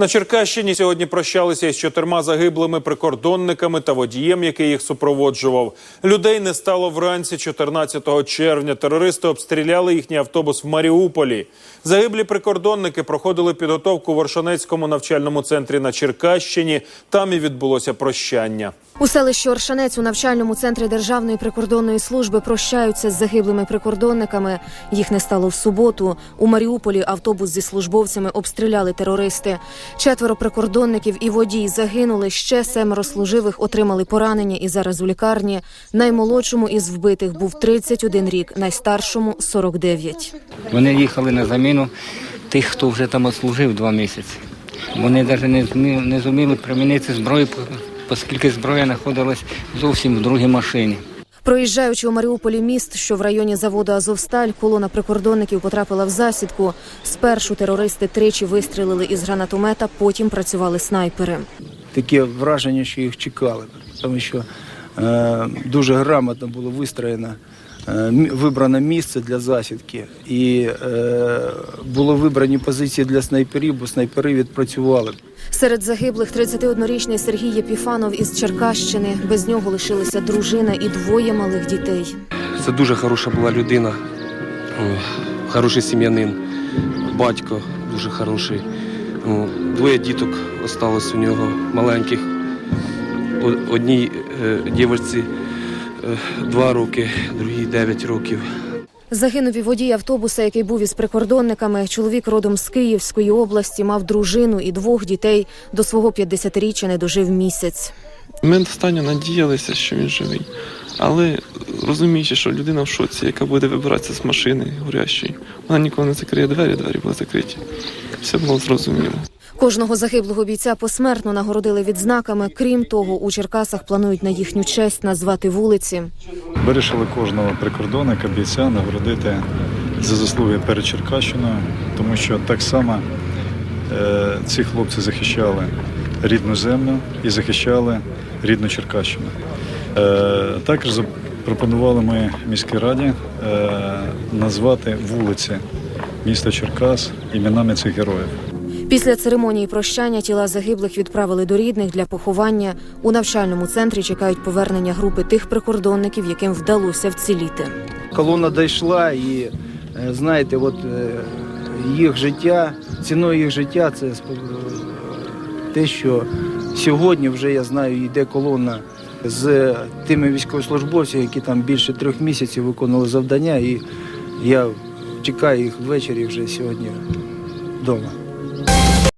На Черкащині сьогодні прощалися із чотирма загиблими прикордонниками та водієм, який їх супроводжував. Людей не стало вранці 14 червня. Терористи обстріляли їхній автобус в Маріуполі. Загиблі прикордонники проходили підготовку в Оршанецькому навчальному центрі на Черкащині. Там і відбулося прощання. У селищі Оршанець у навчальному центрі Державної прикордонної служби прощаються з загиблими прикордонниками. Їх не стало в суботу. У Маріуполі автобус зі службовцями обстріляли терористи. Четверо прикордонників і водій загинули. Ще семеро служивих отримали поранення і зараз у лікарні. Наймолодшому із вбитих був 31 рік, найстаршому 49. Вони їхали на заміну тих, хто вже там ослужив два місяці. Вони навіть не зуміли примінити зброю, оскільки зброя знаходилась зовсім в другій машині. Проїжджаючи у Маріуполі міст, що в районі заводу Азовсталь, колона прикордонників потрапила в засідку. Спершу терористи тричі вистрілили із гранатомета, потім працювали снайпери. таке враження, що їх чекали, тому що е, дуже грамотно було вистроєно, вибрано місце для засідки, і е, було вибрані позиції для снайперів, бо снайпери відпрацювали. Серед загиблих 31-річний Сергій Єпіфанов із Черкащини. Без нього лишилися дружина і двоє малих дітей. Це дуже хороша була людина, хороший сім'янин, батько дуже хороший. Двоє діток осталось у нього маленьких. Одній е, дівчинці е, два роки, другій дев'ять років. Загинув і водій автобуса, який був із прикордонниками. Чоловік родом з Київської області мав дружину і двох дітей. До свого 50-річчя не дожив місяць. Ми останньо надіялися, що він живий. Але розуміючи, що людина в шоці, яка буде вибиратися з машини горящої, вона ніколи не закриє двері, двері були закриті. Все було зрозуміло. Кожного загиблого бійця посмертно нагородили відзнаками. Крім того, у Черкасах планують на їхню честь назвати вулиці. Вирішили кожного прикордонника, бійця нагородити за заслуги перед Черкащиною, тому що так само е, ці хлопці захищали рідну землю і захищали рідну Черкащину. Е, також запропонували ми міській раді е, назвати вулиці міста Черкас іменами цих героїв. Після церемонії прощання тіла загиблих відправили до рідних для поховання. У навчальному центрі чекають повернення групи тих прикордонників, яким вдалося вціліти. Колона дійшла і е, знаєте, от е, їх життя, ціною їх життя це е, те, що сьогодні вже я знаю, йде колона з тими військовослужбовцями, які там більше трьох місяців виконували завдання, і я чекаю їх ввечері вже сьогодні вдома.